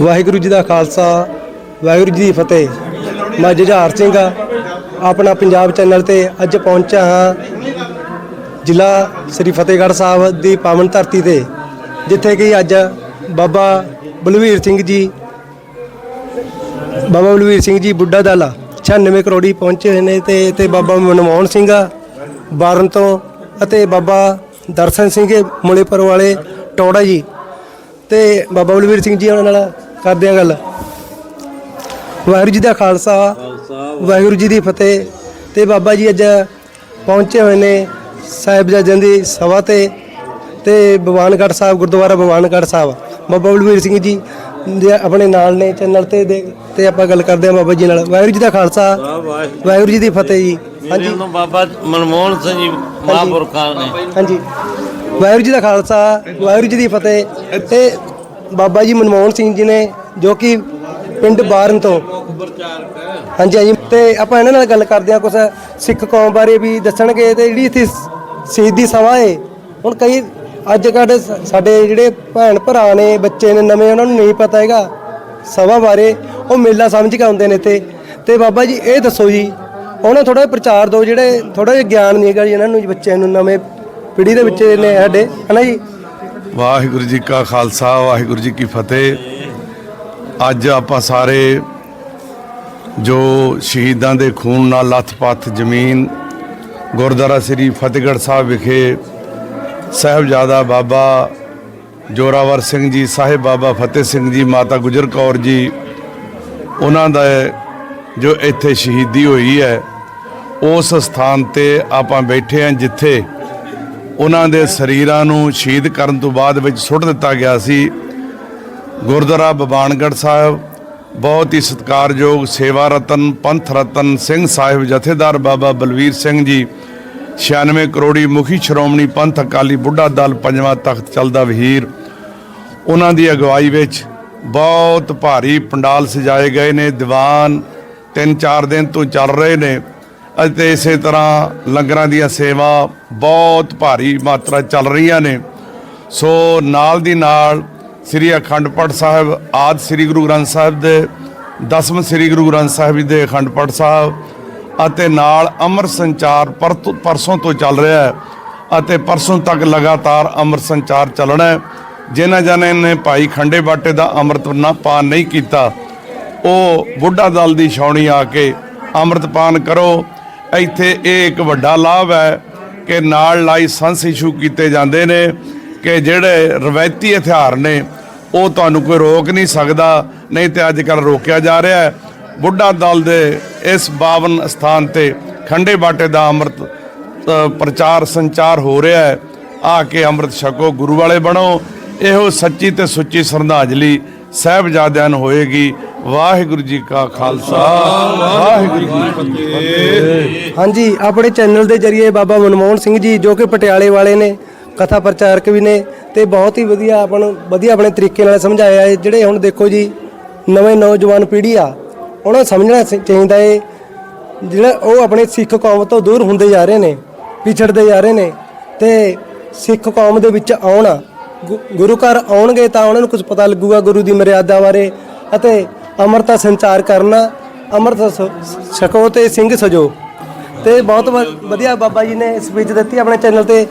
ਵਾਹਿਗੁਰੂ ਜੀ ਦਾ ਖਾਲਸਾ, ਵਾਹਿਗੁਰੂ ਜੀ ਦੀ ਫਤਿਹ। ਮੈਂ ਜੁਝਾਰ ਸਿੰਘ ਆ, ਆਪਣਾ ਪੰਜਾਬ ਚੈਨਲ ਤੇ ਅੱਜ ਪਹੁੰਚਿਆ ਹਾਂ। ਜ਼ਿਲ੍ਹਾ ਸ੍ਰੀ ਫਤਿਹਗੜ੍ਹ ਸਾਹਿਬ ਦੀ ਪਾਵਨ ਧਰਤੀ ਤੇ, ਜਿੱਥੇ ਕਿ ਅੱਜ ਬਾਬਾ ਬਲਵੀਰ ਸਿੰਘ ਜੀ, ਬਾਬਾ ਬਲਵੀਰ ਸਿੰਘ ਜੀ ਬੁੱਢਾ ਦਾਲਾ 96 ਕਰੋੜੀ ਪਹੁੰਚੇ ਹੋਏ ਨੇ ਤੇ ਤੇ ਬਾਬਾ ਮਨਮੋਹਨ ਸਿੰਘ ਬਾਰਨ ਤੋਂ, ਅਤੇ ਬਾਬਾ ਦਰਸ਼ਨ ਸਿੰਘ ਮੁਲੇਪੁਰ ਵਾਲੇ ਟੋੜਾ ਜੀ। ਤੇ ਬਾਬਾ ਬਲਵੀਰ ਸਿੰਘ ਜੀ ਉਹਨਾਂ ਨਾਲ ਕਰਦੇ ਆ ਗੱਲ। ਵਾਹਿਗੁਰੂ ਜੀ ਦਾ ਖਾਲਸਾ ਵਾਹਿਗੁਰੂ ਜੀ ਦੀ ਫਤਿਹ। ਤੇ ਬਾਬਾ ਜੀ ਅੱਜ ਪਹੁੰਚੇ ਹੋਏ ਨੇ ਸਾਹਿਬਜ਼ਾਦਿਆਂ ਦੀ ਸਭਾ ਤੇ। ਤੇ ਭਗਵਾਨਗੜ੍ਹ ਸਾਹਿਬ ਗੁਰਦੁਆਰਾ ਭਗਵਾਨਗੜ੍ਹ ਸਾਹਿਬ। ਬਾਬਾ ਬਲਵੀਰ ਸਿੰਘ ਜੀ ਦੇ ਆਪਣੇ ਨਾਲ ਨੇ ਚੈਨਲ ਤੇ ਦੇ ਤੇ ਆਪਾਂ ਗੱਲ ਕਰਦੇ ਹਾਂ ਬਾਬਾ ਜੀ ਨਾਲ। ਵਾਹਿਗੁਰੂ ਜੀ ਦਾ ਖਾਲਸਾ ਵਾਹਿਗੁਰੂ ਜੀ ਦੀ ਫਤਿਹ ਜੀ। ਹਾਂਜੀ। ਬਾਬਾ ਮਨਮੋਹਨ ਸਿੰਘ ਜੀ ਮਹਾਂਪੁਰਖਾਂ ਨੇ। ਹਾਂਜੀ। ਵਾਹਿਗੁਰੂ ਜੀ ਦਾ ਖਾਲਸਾ ਵਾਹਿਗੁਰੂ ਜੀ ਦੀ ਫਤਿਹ। ਤੇ ਬਾਬਾ ਜੀ ਮਨਮੋਹਨ ਸਿੰਘ ਜੀ ਨੇ ਜੋ ਕਿ ਪਿੰਡ ਬਾਰਨ ਤੋਂ। ਹਾਂਜੀ ਹਾਂਜੀ। ਤੇ ਆਪਾਂ ਇਹਨਾਂ ਨਾਲ ਗੱਲ ਕਰਦੇ ਹਾਂ ਕੁਝ ਸਿੱਖ ਕੌਮ ਬਾਰੇ ਵੀ ਦੱਸਣਗੇ। ਤੇ ਜਿਹੜੀ ਇੱਥੇ ਸ਼ਹੀਦੀ ਸਭਾ ਹੈ ਹੁਣ ਕਈ ਅੱਜ ਕੱਲ੍ਹ ਸਾਡੇ ਜਿਹੜੇ ਭੈਣ ਭਰਾ ਨੇ ਬੱਚੇ ਨੇ ਨਵੇਂ ਉਹਨਾਂ ਨੂੰ ਨਹੀਂ ਪਤਾ ਹੈਗਾ ਸਭਾ ਬਾਰੇ। ਉਹ ਮੇਲਾ ਸਮਝ ਕੇ ਆਉਂਦੇ ਨੇ ਇੱਥੇ। ਤੇ ਬਾਬਾ ਜੀ ਇਹ ਦੱਸੋ ਜੀ ਉਹਨਾਂ ਥੋੜਾ ਪ੍ਰਚਾਰ ਦਿਓ ਜਿਹੜੇ ਥੋੜਾ ਜਿਹਾ ਗਿਆਨ ਨਹੀਂ ਹੈਗਾ ਜੀ ਇਹਨਾਂ ਨੂੰ ਬੱਚਿਆਂ ਨੂੰ ਨਵੇਂ ਪੀੜ੍ਹੀ ਦੇ ਵਿੱਚ ਨੇ ਸਾਡੇ। ਹਨਾ ਜੀ? ਵਾਹਿਗੁਰੂ ਜੀ ਕਾ ਖਾਲਸਾ, ਵਾਹਿਗੁਰੂ ਜੀ ਕੀ ਫਤਿਹ। ਅੱਜ ਆਪਾਂ ਸਾਰੇ ਜੋ ਸ਼ਹੀਦਾਂ ਦੇ ਖੂਨ ਨਾਲ ਲੱਥ ਪੱਥ ਜ਼ਮੀਨ ਗੁਰਦੁਆਰਾ ਸ੍ਰੀ ਫਤਿਹਗੜ੍ਹ ਸਾਹਿਬ ਵਿਖੇ ਸਾਹਿਬਜ਼ਾਦਾ ਬਾਬਾ ਜੋਰਾਵਰ ਸਿੰਘ ਜੀ, ਸਾਹਿਬ ਬਾਬਾ ਫਤਿਹ ਸਿੰਘ ਜੀ, ਮਾਤਾ ਗੁਜਰ ਕੌਰ ਜੀ, ਉਹਨਾਂ ਦਾ ਜੋ ਇੱਥੇ ਸ਼ਹੀਦੀ ਹੋਈ ਹੈ, ਉਸ ਸਥਾਨ ਤੇ ਆਪਾਂ ਬੈਠੇ ਹਾਂ ਜਿੱਥੇ ਉਹਨਾਂ ਦੇ ਸਰੀਰਾਂ ਨੂੰ ਸ਼ਹੀਦ ਕਰਨ ਤੋਂ ਬਾਅਦ ਵਿੱਚ ਸੁੱਟ ਦਿੱਤਾ ਗਿਆ ਸੀ। ਗੁਰਦੁਆਰਾ ਬਬਾਨਗੜ੍ਹ ਸਾਹਿਬ, ਬਹੁਤ ਹੀ ਸਤਿਕਾਰਯੋਗ ਸੇਵਾ ਰਤਨ, ਪੰਥ ਰਤਨ ਸਿੰਘ ਸਾਹਿਬ, ਜਥੇਦਾਰ ਬਾਬਾ ਬਲਵੀਰ ਸਿੰਘ ਜੀ 96 ਕਰੋੜੀ ਮੁਖੀ ਸ਼੍ਰੋਮਣੀ ਪੰਥ ਅਕਾਲੀ ਬੁੱਢਾ ਦਲ ਪੰਜਵਾਂ ਤਖਤ ਚੱਲਦਾ ਵਹੀਰ। ਉਹਨਾਂ ਦੀ ਅਗਵਾਈ ਵਿੱਚ ਬਹੁਤ ਭਾਰੀ ਪੰਡਾਲ ਸਜਾਏ ਗਏ ਨੇ, ਦੀਵਾਨ ਤਿੰਨ ਚਾਰ ਦਿਨ ਤੋਂ ਚੱਲ ਰਹੇ ਨੇ। ਅਤੇ ਇਸੇ ਤਰ੍ਹਾਂ ਲੰਗਰਾਂ ਦੀਆਂ ਸੇਵਾ ਬਹੁਤ ਭਾਰੀ ਮਾਤਰਾ ਚੱਲ ਰਹੀਆਂ ਨੇ। ਸੋ ਨਾਲ ਦੀ ਨਾਲ ਸ੍ਰੀ ਅਖੰਡ ਪਾਠ ਸਾਹਿਬ, ਆਦ ਸ੍ਰੀ ਗੁਰੂ ਗ੍ਰੰਥ ਸਾਹਿਬ ਦੇ, ਦਸਮ ਸ੍ਰੀ ਗੁਰੂ ਗ੍ਰੰਥ ਸਾਹਿਬ ਜੀ ਦੇ ਅਖੰਡ ਪਾਠ ਸਾਹਿਬ ਅਤੇ ਨਾਲ ਅਮਰ ਸੰਚਾਰ ਪਰਤੋਂ- ਪਰਸੋਂ ਤੋਂ ਚੱਲ ਰਿਹਾ ਹੈ ਅਤੇ ਪਰਸੋਂ ਤੱਕ ਲਗਾਤਾਰ ਅਮਰ ਸੰਚਾਰ ਚੱਲਣਾ ਹੈ। ਜਿਨ੍ਹਾਂ ਜਨਾਂ ਨੇ ਭਾਈ ਖੰਡੇ ਬਾਟੇ ਦਾ ਅੰਮ੍ਰਿਤ ਨਾ ਪਾਨ ਨਹੀਂ ਕੀਤਾ, ਉਹ ਬੁੱਢਾ ਦਲ ਦੀ ਛਾਉਣੀ ਆ ਕੇ ਅੰਮ੍ਰਿਤ ਪਾਨ ਕਰੋ ਇੱਥੇ ਇਹ ਇੱਕ ਵੱਡਾ ਲਾਭ ਹੈ ਕਿ ਨਾਲ ਲਾਇਸੈਂਸ ਇਸ਼ੂ ਕੀਤੇ ਜਾਂਦੇ ਨੇ ਕਿ ਜਿਹੜੇ ਰਵਾਇਤੀ ਹਥਿਆਰ ਨੇ, ਉਹ ਤੁਹਾਨੂੰ ਕੋਈ ਰੋਕ ਨਹੀਂ ਸਕਦਾ, ਨਹੀਂ ਤੇ ਅੱਜ ਕੱਲ ਰੋਕਿਆ ਜਾ ਰਿਹਾ ਹੈ। ਬੁੱਢਾ ਦਲ ਦੇ ਇਸ ਬਾਵਨ ਸਥਾਨ ਤੇ ਖੰਡੇ ਬਾਟੇ ਦਾ ਅੰਮ੍ਰਿਤ ਪ੍ਰਚਾਰ ਸੰਚਾਰ ਹੋ ਰਿਹਾ ਹੈ। ਆ ਕੇ ਅੰਮ੍ਰਿਤ ਛਕੋ, ਗੁਰੂ ਵਾਲੇ ਬਣੋ। ਇਹੋ ਸੱਚੀ ਤੇ ਸੁੱਚੀ ਸ਼ਰਧਾਂਜਲੀ ਸਾਹਿਬਜ਼ਾਦਿਆਂ ਨੂੰ ਹੋਏਗੀ। ਵਾਹਿਗੁਰੂ ਜੀ ਕਾ ਖਾਲਸਾ, ਵਾਹਿਗੁਰੂ ਜੀ ਕੀ ਫਤਿਹ। ਹਾਂਜੀ, ਆਪਣੇ ਚੈਨਲ ਦੇ ਜਰੀਏ ਬਾਬਾ ਮਨਮੋਹਨ ਸਿੰਘ ਜੀ, ਜੋ ਕਿ ਪਟਿਆਲੇ ਵਾਲੇ ਨੇ, ਕਥਾ ਪ੍ਰਚਾਰਕ ਵੀ ਨੇ, ਤੇ ਬਹੁਤ ਹੀ ਵਧੀਆ ਆਪਾਂ ਨੂੰ ਵਧੀਆ ਆਪਣੇ ਤਰੀਕੇ ਨਾਲ ਸਮਝਾਇਆ ਹੈ, ਜਿਹੜੇ ਹੁਣ ਦੇਖੋ ਜੀ, ਨਵੇਂ ਨੌਜਵਾਨ ਪੀੜ੍ਹੀ ਆ, ਉਹਨਾਂ ਨੂੰ ਸਮਝਣਾ ਚਾਹੀਦਾ ਹੈ ਜਿਹੜਾ ਉਹ ਆਪਣੇ ਸਿੱਖ ਕੌਮ ਤੋਂ ਦੂਰ ਹੁੰਦੇ ਜਾ ਰਹੇ ਨੇ, ਪਿਛੜਦੇ ਜਾ ਰਹੇ ਨੇ, ਤੇ ਸਿੱਖ ਕੌਮ ਦੇ ਵਿੱਚ ਆਉਣ, ਗੁ- ਗੁਰੂ ਘਰ ਆਉਣਗੇ ਤਾਂ ਉਹਨਾਂ ਨੂੰ ਕੁਝ ਪਤਾ ਲੱਗੂਗਾ ਗੁਰੂ ਦੀ ਮਰਿਆਦਾ ਬਾਰੇ, ਅਤੇ ਅਮਰਤਾ ਸੰਚਾਰ ਕਰਨਾ, ਅਮਰਤ ਸ- ਛਕੋ ਤੇ ਸਿੰਘ ਸਜੋ। ਤੇ ਬਹੁਤ ਵ- ਵਧੀਆ ਬਾਬਾ ਜੀ ਨੇ ਸਪੀਚ ਦਿੱਤੀ ਆਪਣੇ ਚੈਨਲ ਤੇ।